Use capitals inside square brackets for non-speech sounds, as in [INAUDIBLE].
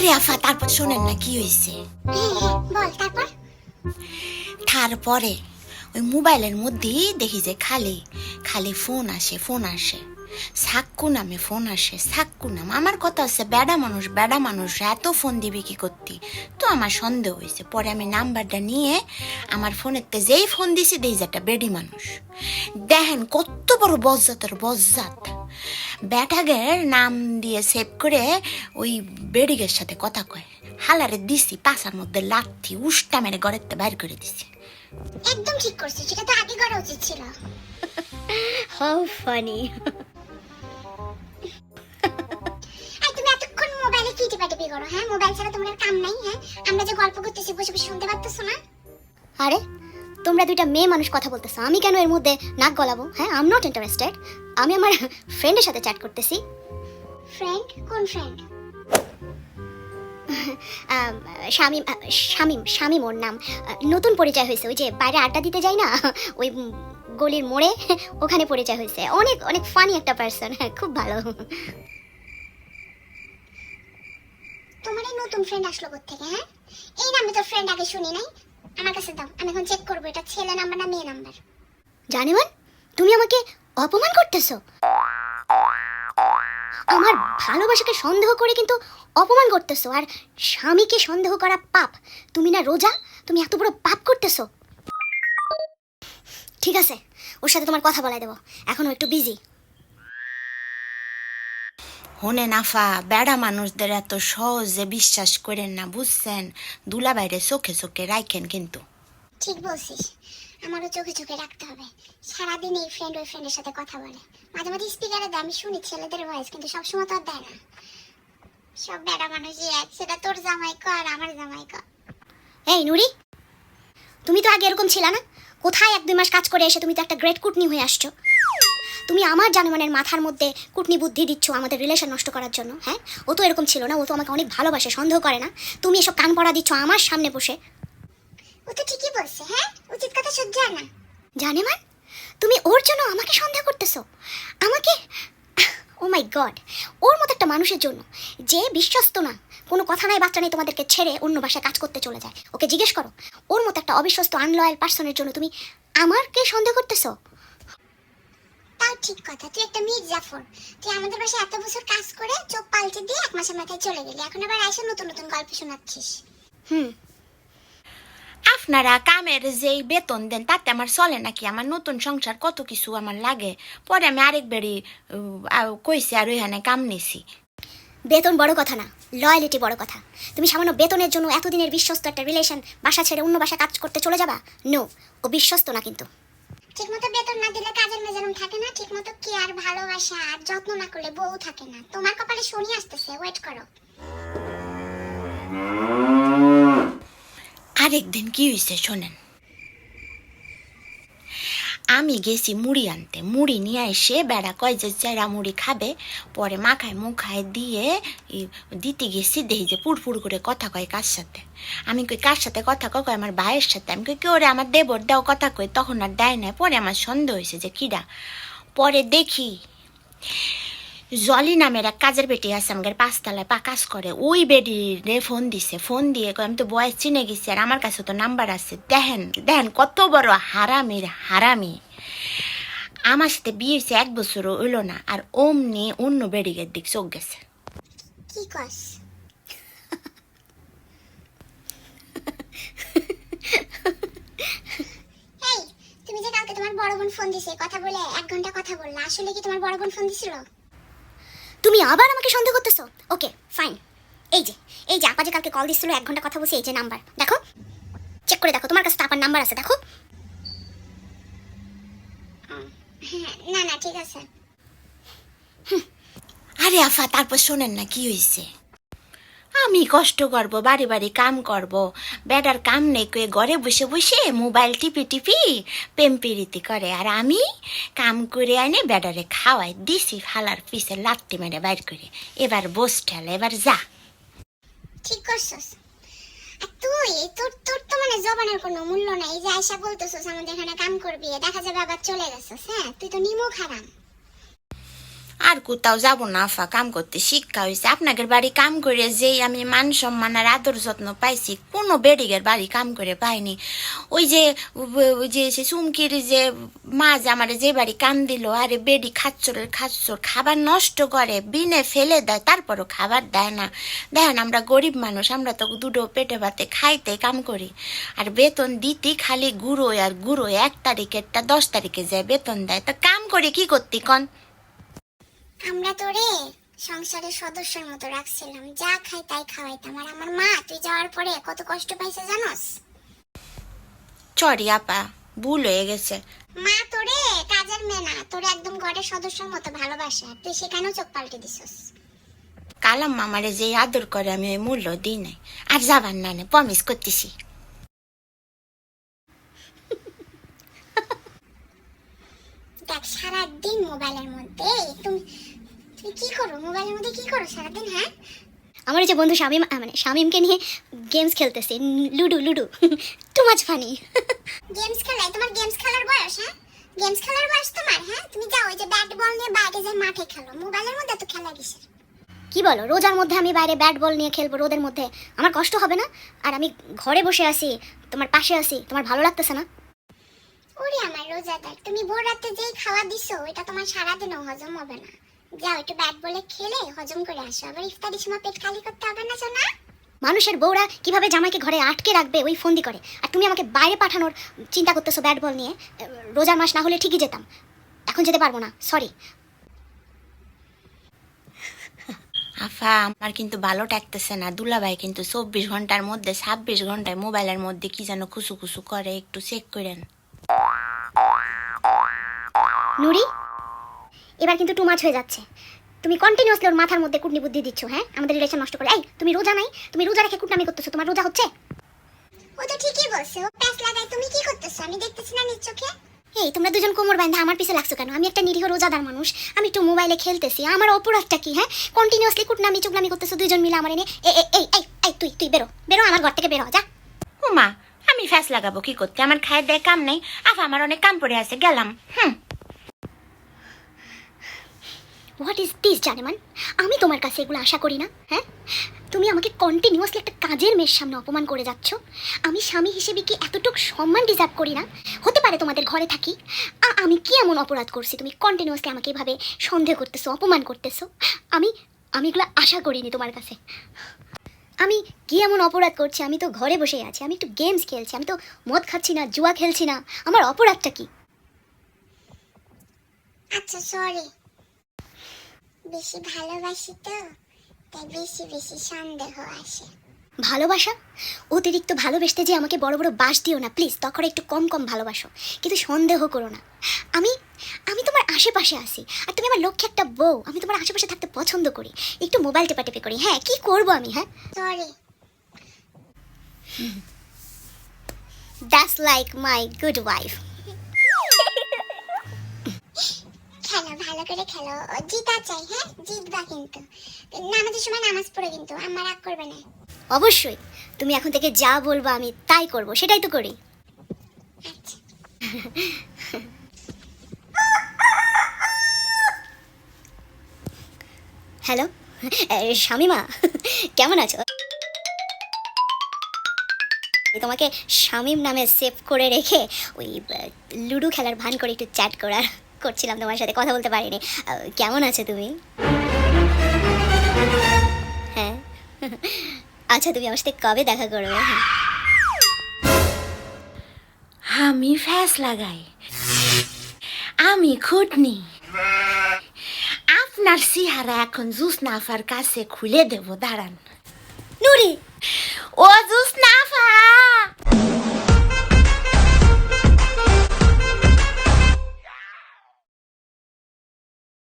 আরে আফা তারপর শোনেন না কি হয়েছে? হ্যাঁ হ্যাঁ বল তারপর? তারপরে ওই মোবাইলের মধ্যেই দেখি যে খালি খালি ফোন আসে ফোন আসে। সাক্কু নামে ফোন আসে সাক্কু নাম। আমার কথা হচ্ছে বেড়া মানুষ বেড়া মানুষ এত ফোন দিবি কি করতি? তো আমার সন্দেহ হয়েছে। পরে আমি নাম্বারটা নিয়ে আমার ফোনেতে যেই ফোন দিছি দেই একটা বেডি মানুষ। দেখেন কত বড় বজ্জাতের বজ্জাত। ব্যাটাগের নাম দিয়ে সেভ করে ওই বেডিগের সাথে কথা কয়। হালারে দিছি পাশার মধ্যে লাথি উষ্টা মেরে ঘরের বাইর করে দিছি। একদম ঠিক করছিস সেটা তো আগে করা উচিত ছিল। How funny. আর তুমি এতক্ষণ মোবাইলে কি টিপাটিপি করো হ্যাঁ? মোবাইল ছাড়া তোমার কাম নাই হ্যাঁ? আমরা যে গল্প করতেছি বসে বসে শুনতে পারতেছো না? আরে তোমরা দুইটা মেয়ে মানুষ কথা বলতেছো আমি কেন এর মধ্যে নাক গলাবো হ্যাঁ? আই এম নট ইন্টারেস্টেড আমি আমার ফ্রেন্ডের সাথে চ্যাট করতেছি। ফ্রেন্ড কোন ফ্রেন্ড শামিম শামিম শামিম ওর নাম। নতুন পরিচয় হয়েছে ওই যে বাইরে আড্ডা দিতে যাই না ওই গলির মোড়ে ওখানে পরিচয় হয়েছে। অনেক অনেক ফানি একটা পার্সন খুব ভালো। তোমার এই নতুন ফ্রেন্ড আসলো থেকে হ্যাঁ? এই নামে তো ফ্রেন্ড আগে শুনি নাই। আমার কাছে দাও আমি এখন চেক করব এটা ছেলে নাম্বার না মেয়ে নাম্বার জানেমান তুমি আমাকে অপমান করতেছো? আমার ভালোবাসাকে সন্দেহ করে কিন্তু অপমান করতেছো আর স্বামীকে সন্দেহ করা পাপ। তুমি না রোজা? তুমি এত বড় পাপ করতেছো। ঠিক আছে ওর সাথে তোমার কথা বলাই দেবো। এখনও একটু বিজি হনে নাফা বেড়া মানুষদের এত সহজে বিশ্বাস করেন না বুঝছেন? দুলা বাইরে চোখে চোখে রাখেন কিন্তু। ঠিক বলছিস। আমারও চোখে চোখে রাখতে হবে। সারাদিন এই ফ্রেন্ড ওই ফ্রেন্ডের সাথে কথা বলে। মাঝে মাঝে স্পিকারে দেয়, আমি শুনি ছেলেদের ভয়েস কিন্তু সবসময় তো আর দেয় না। সব বেড়া মানুষই এক, সেটা তোর জামাই কর, আমার জামাই কর। এই, নুরি, তুমি তো আগে এরকম ছিল না? কোথায় এক দুই মাস কাজ করে এসে তুমি তো একটা গ্রেট কুটনি হয়ে আসছো? তুমি আমার জানমানের মাথার মধ্যে কুটনি বুদ্ধি দিচ্ছ আমাদের রিলেশন নষ্ট করার জন্য হ্যাঁ? ও তো এরকম ছিল না, ও তো আমাকে অনেক ভালোবাসে, সন্দেহ করে না। তুমি এসব কান পড়া দিচ্ছ আমার সামনে বসে। ও তো ঠিকই বলছে হ্যাঁ? উচিত কথা সহ্য না। জানে মান তুমি ওর জন্য আমাকে সন্দেহ করতেছো। আমাকে ও মাই গড ওর মতো একটা মানুষের জন্য যে বিশ্বস্ত না কোনো কথা নাই বাচ্চা নেই তোমাদেরকে ছেড়ে অন্য বাসায় কাজ করতে চলে যায়। ওকে জিজ্ঞেস করো ওর মতো একটা অবিশ্বস্ত আনলয়াল পার্সনের জন্য তুমি আমারকে সন্দেহ করতেছো? তাও ঠিক কথা তুই একটা মির জাফর তুই আমাদের বাসায় এত বছর কাজ করে চোখ পাল্টে দিয়ে এক মাসের মাথায় চলে গেলি এখন আবার এসে নতুন নতুন গল্প শোনাচ্ছিস। হুম। আপনারা কামের যেই বেতন দেন তাতে আমার চলে নাকি আমার নতুন সংসার কত কিছু আমার লাগে পরে আমি আরেক বেড়ি কইছি আর ওইখানে কাম নিছি বেতন বড় কথা না লয়ালিটি বড় কথা তুমি সামান্য বেতনের জন্য এতদিনের বিশ্বস্ত একটা রিলেশন বাসা ছেড়ে অন্য বাসা কাজ করতে চলে যাবা? নো ও বিশ্বস্ত না কিন্তু। ঠিক মতো বেতন না দিলে কাজের মেজারম থাকে না ঠিক মতো কেয়ার ভালোবাসা আর যত্ন না করলে বউ থাকে না। তোমার কপালে শনি আসতেছে ওয়েট করো। আরেকদিন কি হয়েছে শোনেন। আমি গেছি মুড়ি আনতে। মুড়ি নিয়ে এসে বেড়া কয় যে চেরা মুড়ি খাবে, পরে মাখায় মুখায় দিয়ে দিতে গেছি দেখি যে পুরপুর করে কথা কয় কার সাথে। আমি কই, কার সাথে কথা কয়? আমার ভাইয়ের সাথে। আমি কই, কি ওরে আমার দেবর দাও কথা কই তখন আর দেয় না পরে আমার সন্দেহ হয়েছে যে কিরা পরে দেখি জলি নামের এক কাজের বেটি আছে আমাদের পাঁচতলায় পা কাজ করে। ওই বেডি রে ফোন দিছে ফোন দিয়ে আমি তো বয়স চিনে গেছি আর আমার কাছে তো নাম্বার আছে। দেখেন দেখেন কত বড় হারামির হারামি। আমার সাথে বিয়ে হয়েছে এক বছরও হইল না আর অমনি অন্য বেডিগের দিক চোখ গেছে। কি কস? [LAUGHS] তুমি যে কালকে তোমার বড় বোন ফোন দিছে কথা বলে এক ঘণ্টা কথা বললা আসলে কি তোমার বড় বোন ফোন দিছিল? তুমি আবার আমাকে সন্দেহ করতেছো? ওকে ফাইন এই যে এই যে আপা যে কালকে কল দিচ্ছিল এক ঘণ্টা কথা বলছি এই যে নাম্বার দেখো চেক করে দেখো তোমার কাছে তো আপার নাম্বার আছে দেখো। হ্যাঁ না না ঠিক আছে। আরে আফা তারপর শোনেন না কি হয়েছে আমি কষ্ট করব, বাড়ি বাড়ি কাম করব। বেটার কাম নেই কয়ে ঘরে বসে বসে মোবাইল টিপি টিপি পেম্পিরিতি করে। আর আমি কাম করে আনে বেটারে খাওয়াই দিছি ফালার পিছে লাত্তি মেরে বাইর করে। এবার বস ঠেলে, এবার যা। ঠিক করছস। তুই, তোর তোর তো মানে জবানের কোনো মূল্য নাই। যে আয়সা বলতেছস, আমাদের এখানে কাম করবি, দেখা যাবে আবার চলে গেছস হ্যাঁ? তুই তো নিমো খারাম। আর কোথাও যাব না, আফা, কাম করতে শিক্ষা হয়েছে আপনাদের বাড়ি কাম করে যেই আমি মান সম্মান আর আদর যত্ন পাইছি, কোনো বেডিগের বাড়ি কাম করে পাইনি। ওই যে ওই যে সে চুমকির যে মা যে আমার যে বাড়ি কাম দিল, আরে বেডি খাচ্চরের খাচ্চর খাবার নষ্ট করে, বিনে ফেলে দেয়, তারপরও খাবার দেয় না। দেখেন আমরা গরিব মানুষ, আমরা তো দুটো পেটে ভাতে খাইতে কাম করি। আর বেতন দিতি খালি গুঁড়ো আর গুঁড়ো এক তারিখেরটা দশ তারিখে যায় বেতন দেয়, তা কাম করে কি করতি কন? আমরা তোরে সংসারের সদস্যের মতো রাখছিলাম। যা খাই তাই খাওয়াইতাম। আর আমার মা তুই যাওয়ার পরে কত কষ্ট পাইছে জানোস? চরি আপা ভুল হয়ে গেছে। মা তোরে কাজের মেয়ে না তোরে একদম ঘরের সদস্যের মতো ভালোবাসে। তুই সেখানেও চোখ পাল্টে দিছিস। কালাম মামারে যে আদর করে আমি ওই মূল্য দিই নাই। আর যাবার না প্রমিস করতেছি দেখ সারাদিন মোবাইলের মধ্যে। তুমি তুমি কি করো? মোবাইলের মধ্যে কি করো সারাদিন হ্যাঁ? আমার যে বন্ধু শামিম মানে শামিমকে নিয়ে গেমস খেলতেছে। Ludo ludo. Too much funny games খেলায় তোমার গেমস খেলার বয়স হ্যাঁ? গেমস খেলার বয়স তোমার হ্যাঁ? তুমি যাও ওই যে ব্যাট বল নিয়ে বাইরে যাই মাঠে খেলো। মোবাইলের মধ্যে তো খেলা কিসের? কি বলো? রোজার মধ্যে আমি বাইরে ব্যাট বল নিয়ে খেলব রোদের মধ্যে। আমার কষ্ট হবে না? আর আমি ঘরে বসে আছি তোমার পাশে আছি তোমার ভালো লাগতেছে না? ওরে আমার রোজাদার তুমি ভোর রাতে যেই খাওয়া দিছো এটা তোমার সারাদিনও হজম হবে না। যাও একটু ব্যাট বলে খেলে হজম করে আসো। আবার ইফতারির সময় পেট খালি করতে হবে না সোনা? মানুষের বউরা কীভাবে জামাইকে ঘরে আটকে রাখবে ওই ফন্দি করে। আর তুমি আমাকে বাইরে পাঠানোর চিন্তা করতেছো ব্যাট বল নিয়ে। রোজার মাস না হলে ঠিকই যেতাম। এখন যেতে পারব না সরি আফা আমার কিন্তু ভালো টাকতেছে না। দুলাভাই কিন্তু চব্বিশ ঘণ্টার মধ্যে ছাব্বিশ ঘন্টায় মোবাইলের মধ্যে কি যেন খুসু খুসু করে একটু চেক করেন। নুরি? এবার কিন্তু টু মাছ হয়ে যাচ্ছে। তুমি কন্টিনিউসলি ওর মাথার মধ্যে কুটনি বুদ্ধি দিচ্ছ হ্যাঁ? আমাদের রিলেশন নষ্ট করে এই তুমি রোজা নাই? তুমি রোজা রেখে কুটনামি করতেছো তোমার রোজা হচ্ছে? ও তো ঠিকই বলছে। ও প্যাস লাগায় তুমি কি করতেছো? আমি দেখতেছি না নিজ চোখে। এই তোমরা দুজন কোমর বাঁধা আমার পিছে লাগছো কেন? আমি একটা নিরীহ রোজাদার মানুষ। আমি একটু মোবাইলে খেলতেছি। আমার অপরাধটা কি হ্যাঁ? কন্টিনিউসলি কুটনামি চুগনামি করতেছো দুজন মিলে আমার এনে। এই এই এই এই এই তুই তুই বেরো। বেরো আমার ঘর থেকে বেরো যা। ও হুমা আমি ফ্যাস লাগাবো কি করতে? আমার খায়ের দেয় কাম নেই। আফা আমার অনেক কাম পড়ে আছে গেলাম। হুম। হোয়াট ইজ দিস জানেমান আমি তোমার কাছে এগুলো আশা করি না হ্যাঁ? তুমি আমাকে কন্টিনিউয়াসলি একটা কাজের মেয়ের সামনে অপমান করে যাচ্ছ। আমি স্বামী হিসেবে কি এতটুকু সম্মান ডিজার্ভ করি না? হতে পারে তোমাদের ঘরে থাকি। আমি কি এমন অপরাধ করছি? তুমি কন্টিনিউয়াসলি আমাকে এভাবে সন্দেহ করতেছো, অপমান করতেছো? আমি আমি এগুলো আশা করিনি তোমার কাছে। আমি কি এমন অপরাধ করছি? আমি তো ঘরে বসে আছি, আমি একটু গেমস খেলছি, আমি তো মদ খাচ্ছি না, জুয়া খেলছি না। আমার অপরাধটা কি? আচ্ছা সরি বেশি ভালোবাসি তো তাই বেশি বেশি সন্দেহ আসে। ভালোবাসা? অতিরিক্ত ভালোবেসতে যে আমাকে বড় বড় বাস দিও না প্লিজ তখন একটু কম কম ভালোবাসো কিন্তু সন্দেহ করো না। আমি আমি তোমার আশেপাশে আছি আর তুমি আমার লক্ষ্যে একটা বউ আমি তোমার আশেপাশে থাকতে পছন্দ করি একটু মোবাইল টেপাটেপি করি হ্যাঁ কি করব আমি হ্যাঁ? Sorry that's like my good wife খেলো ভালো করে খেলো। জিতা চাই হ্যাঁ? জিতবা কিন্তু। নামাজের সময় নামাজ পড়ে কিন্তু আমার রাগ করবে না। অবশ্যই। তুমি এখন থেকে যা বলব আমি তাই করব সেটাই তো করি। আচ্ছা। হ্যালো? শামিমা কেমন আছো? তোমাকে শামিম নামে সেভ করে রেখে ওই লুডো খেলার ভান করে একটু চ্যাট করার। করছিলাম তোমার সাথে কথা বলতে পারিনি। কেমন আছো তুমি? হ্যাঁ। [LAUGHS] আচ্ছা তুমি আমার সাথে কবে দেখা করবে? হ্যাঁ। আমি ফ্যাস লাগাই। আমি খুটনি। আপনার সিহারা এখন জুস নাফার কাছে খুলে দেব দাঁড়ান। নুরি! ও জুস